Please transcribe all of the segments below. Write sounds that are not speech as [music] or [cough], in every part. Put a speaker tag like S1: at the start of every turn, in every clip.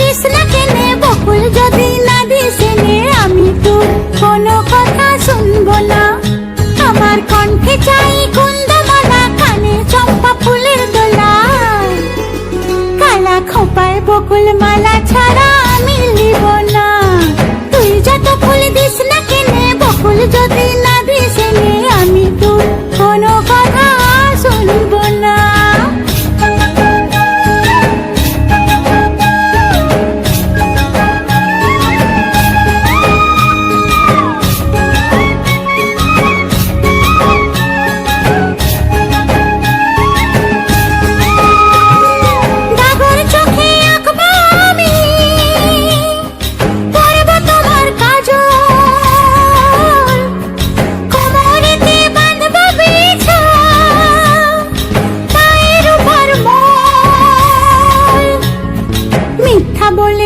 S1: This না কেনে, বকুল যদি না দিস আমি তো কোনো কথা শুনব না। আমার কণ্ঠে চাই কানে চম্পা ফুলের দোলা। কালা খোপায় বকুল মালা ছাড়া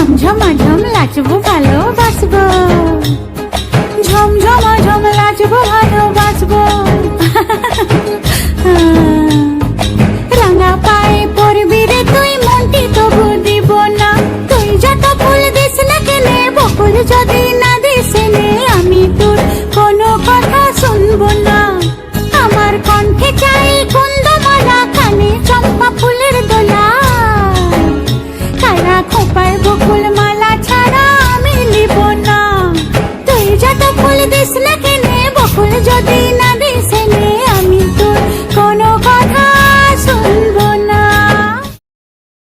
S1: ঝমঝম নাচবো ভালোবাসবো। ঝমঝম ঝম নাচবো ভালোবাসবো। [laughs] রাঙা পায়ে পড়বি রে তুই, মনটি তবু দিব না। তুই যত ফুল দিস না কেনে, বকুল যদি না দিস নে